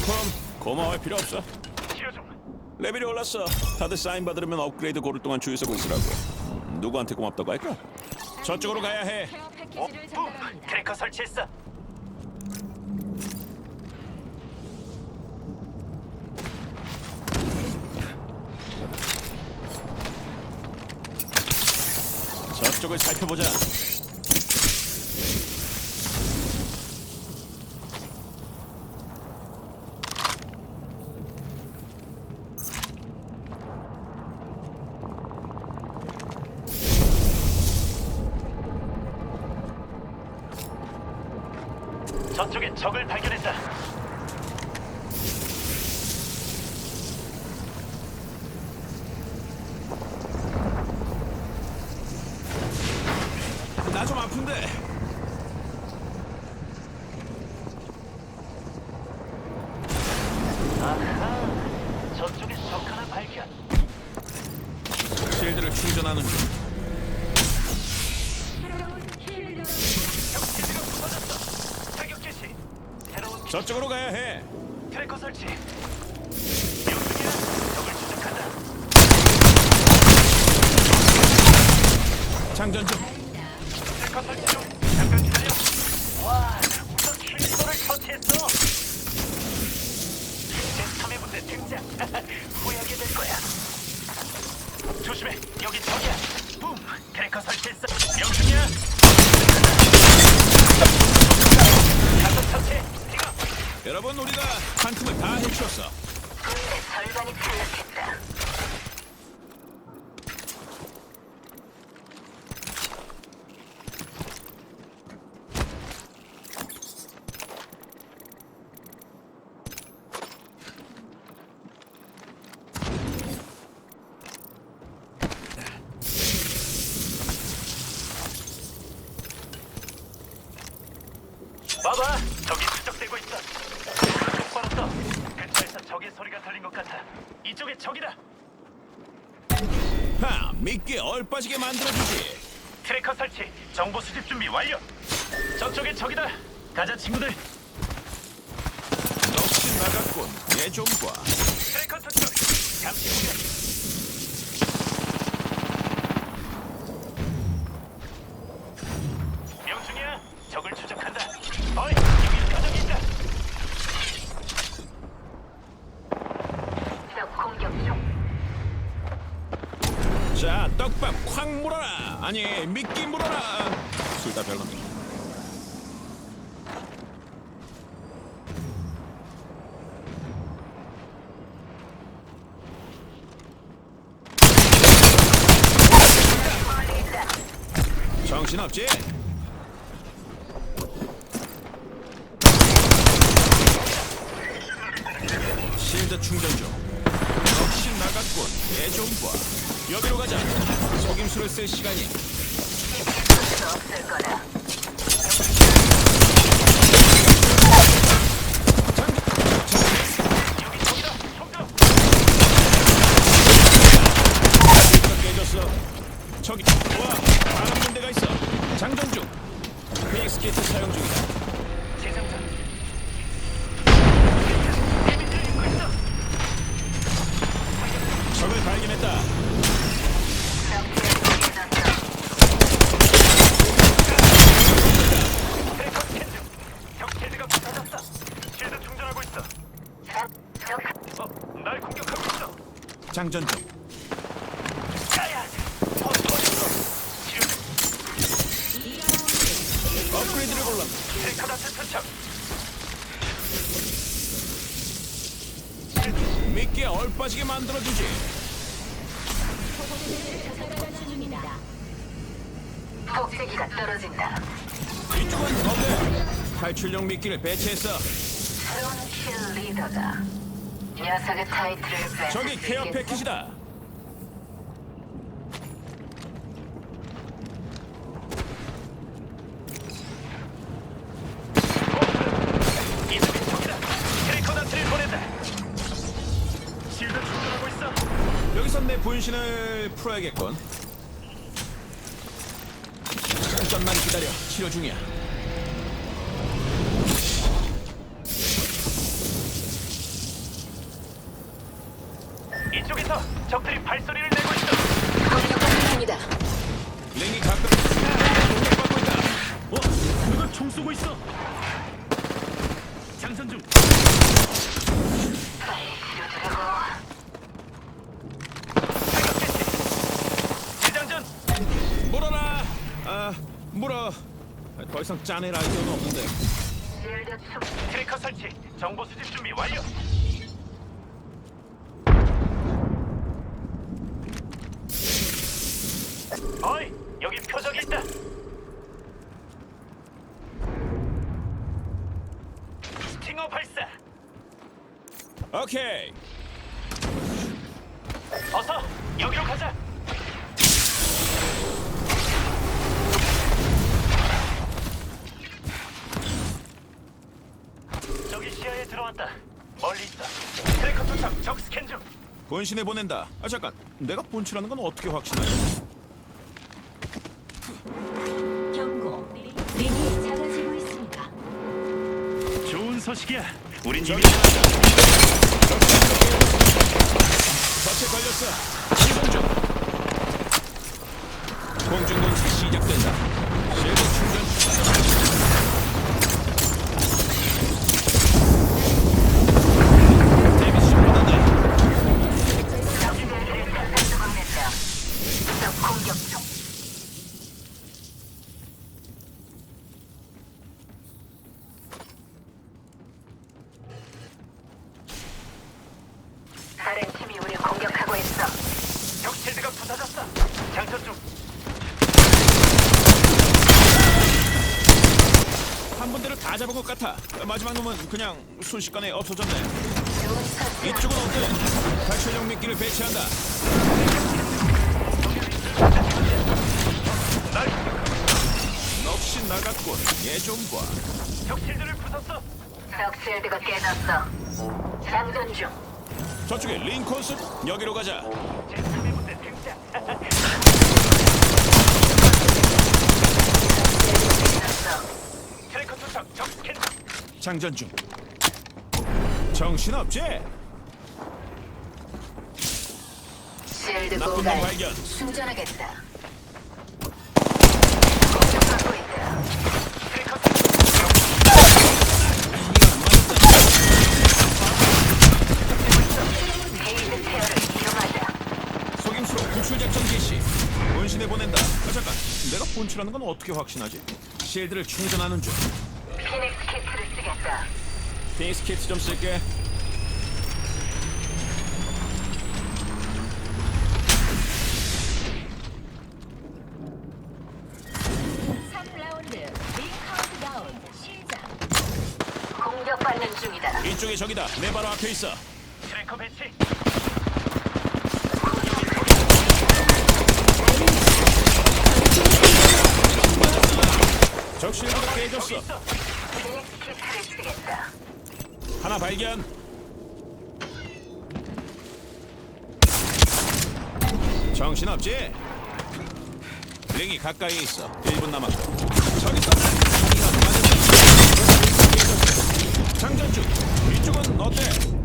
조금 고마워할 필요 없어. 치료 중. 레벨이 올랐어. 다들 사인 받으려면 업그레이드 고를 동안 주의 서 고 있으라고. 음, 누구한테 고맙다고 할까? 저쪽으로 가야 해. 케어 어? 패키지를 붐! 전달합니다. 트래커 설치했어. 저쪽을 살펴보자. 저쪽으로 가야 해. 트래커 설치. 명중이야. 적을 추적한다. 장전 중. 트래커 설치 중. 여러분 우리가 한 팀을 다 해치웠어. 절반이 탈락했다. 봐봐. 적이 추적되고 있어. 똑바로 써. 근처에서 적의 소리가 들린 것 같아. 이쪽에 적이다. 하, 믿기에 얼빠지게 만들어주지. 트래커 설치. 정보 수집 준비 완료. 저쪽에 적이다. 가자 친구들. 역시 나갔군. 봐. 트래커 투척. 잠시 후에. 명중이야. 적을 추적한다. 어이, 여기 표적이 있다. 적 공격 중. 자, 떡밥 콱 물어라. 아니, 미끼 물어라. 둘 다 별로네. 정신 없지? 실드 충전 중. 역시 나갔군. 얘좀 봐. 여기로 가자. 속임수를 쓸 시간이. 저기. 와, 다른 문제가 있어. 장전 중. 키트 사용 중이다. 재생산. 데미지를 입고 있어. 적을 발견했다. 트래커 스캔 중. 격체지가 부서졌어. 실드 충전하고 있어. 어, 날 공격하고 있어. 장전 중. 업그레이드를 골라. 다트 투척. 미끼에 얼빠지게 만들어주지. 복제기가 떨어진다. 이쪽은 거대. 탈출용 미끼를 배치했어. 새로운 킬 리더다. 녀석의 타이틀을 뺏을 저기 수 케어 있겠어? 패키지다. 보낸다. 실드 충전하고 있어. 여기서 내 분신을 풀어야겠군. 잠깐만 기다려. 치료 중이야. 적들이 발소리를 내고 있어. 중이다. 링이 가끔 공격받고 있다. 어? 누가 총 쏘고 있어? 장전 중. 물어라. 아, 물어. 더 이상 짜낼 아이디어는 없는데. 트래커 설치. 정보 수집 준비 완료. 어이, 여기 표적이 있다. 스팅어 발사. 오케이. 어서 여기로 가자. 저기 시야에 들어왔다. 멀리 있어. 트래커 도착. 적 스캔 중. 본신에 보낸다. 아 잠깐. 내가 본치라는 건 어떻게 확신하지? 소식이야. 우린 이미 거체 걸렸어. 이동 중. 공중공습 시작된다. 실 잡은 것 같아. 마지막 놈은 그냥 순식간에 없어졌네. 이쪽은 어때? 탈출용 미끼를 배치한다. 날. 넋이 나갔군. 적 실드를 부쉈어. 적 실드가 깨졌어. 장전 중. 저쪽에 링컨스 여기로 가자. 제 3의 군대 등장. 깨졌어. 트래커 도착. 적 스캔. 장전 중. 정신 없지? 실드 나쁜 놈 고갈. 발견. 충전하겠다. 공격받고 있다. 이용하자. 작전 개시. 보낸다. 아 잠깐. 내가 본출하는 건 어떻게 확신하지? 실드를 충전하는 중. 쓰겠다. 피닉스 키트 좀 쓸게. 공격받는 중이다. 이쪽에 적이다. 내 바로 앞에 있어. 트래커 배치. 적 실드가 저기 깨졌어. 있어. 피닉스 키트를 쓰겠다. 하나 발견. 정신 없지? 링이 가까이 있어. 1분 남았다. 저기 있어. 장전 중. 이쪽은 어때?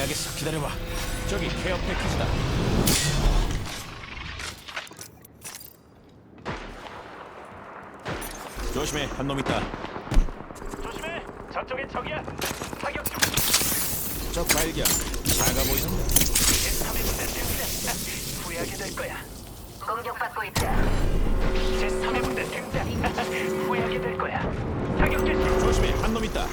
해야겠어. 기다려봐. 저기 케어 패키지다. 조심해, 한 놈 있다. 조심해. 저쪽에 적이야. 사격 중. 적 발견. 작아 보이는데. 제 3의 군대 등장. 후회하게 될 거야. 공격받고 있다. 제 3의 군대 등장. 후회하게 될 거야. 사격 개시. 조심해, 한 놈 있다.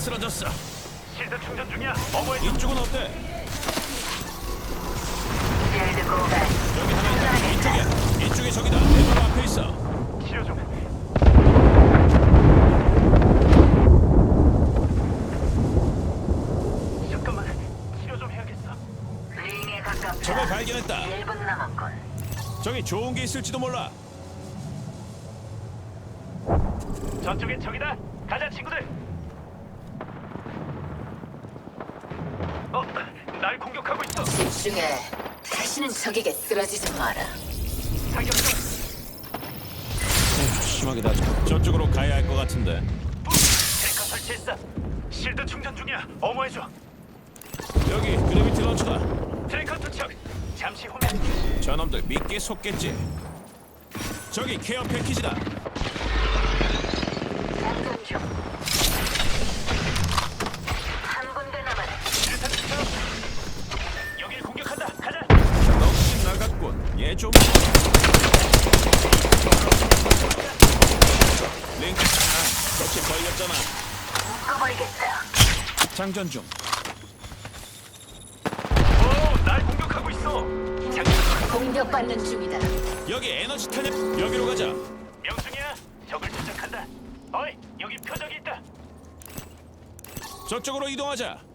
쓰러졌어. 실드 충전 중이야. 어머니 이쪽은 어때? 필드 고갈. 저기 하나 있다. 이쪽이야. 이쪽에 저기다. 내 바로 앞에 있어. 치료 중. 잠깐만. 치료 좀 해야겠어. 링에 가깝다. 적을 발견했다. 1분 남았군. 저기 좋은 게 있을지도 몰라. 저쪽에 적이다. 가자 친구들. 어, 날 공격하고 있어. 집중해. 다시는 적에게 쓰러지지 마라. 사격 중. 심하게 다쳐. 저쪽으로 가야 할 것 같은데. 트래커 설치했어. 실드 충전 중이야. 어머해줘. 여기 그래비티 런처다. 트래커 투척. 잠시 후면 저놈들 믿게 속겠지. 저기 케어 패키지다. 중. 얘 좀. 링크. 아, 저치 걸렸잖아. 묶어버리겠다. 장전 중. 오, 날 공격하고 있어. 장전. 공격받는 중이다. 여기 에너지 탄약. 여기로 가자. 명중이야. 적을 추적한다. 어이, 여기 표적이 있다. 저쪽으로 이동하자.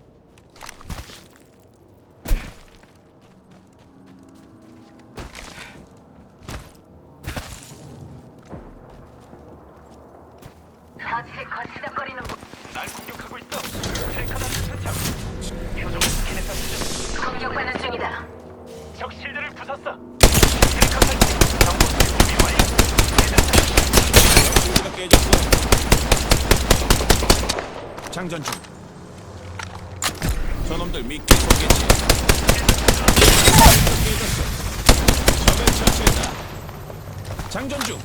부쉈어. 트래커 설치. 정보 준비 완료. 공기가 깨졌어. 장전 중. 저놈들 믿게 속겠지. 깨졌어. 적을 처치했다. 장전 중.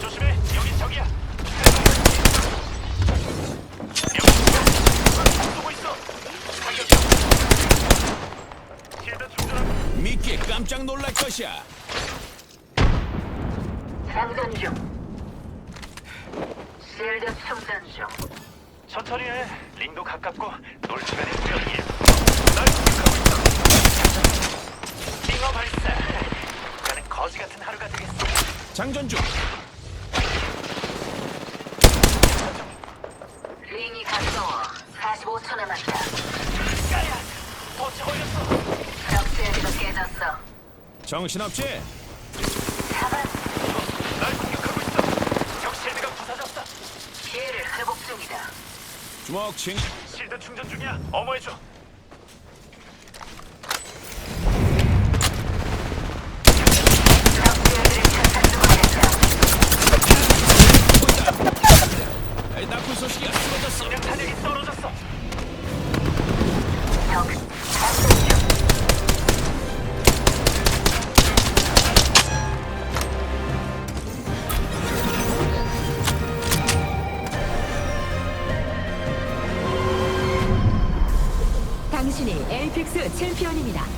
조심해. 여기 적이야. 쏘고 있어. 사격 중. 실드 충전하고. 믿기에 깜짝 놀랄 것이야. 장전 중. 실드 충전 중. 천천히 해. 링도 가깝고 놀 시간이 필요해. 날 공격하고 있어. 링어 발사. 나는 거지 같은 하루가 되겠어. 장전 중. 링이 가까워. 45초 남았다. 야야, 터치 걸렸어. 적 실드가 깨졌어. 정신없지? 잡았어. 날 공격하고 있어. 적 실드가 부서졌어. 피해를 회복 중이다. 주먹 칭. 실드 충전 중이야. 어머해줘. 적 에이, 나쁜 소식이야. 쓰러졌어. 그냥 탄약이 떨어졌어. 적 챔피언입니다.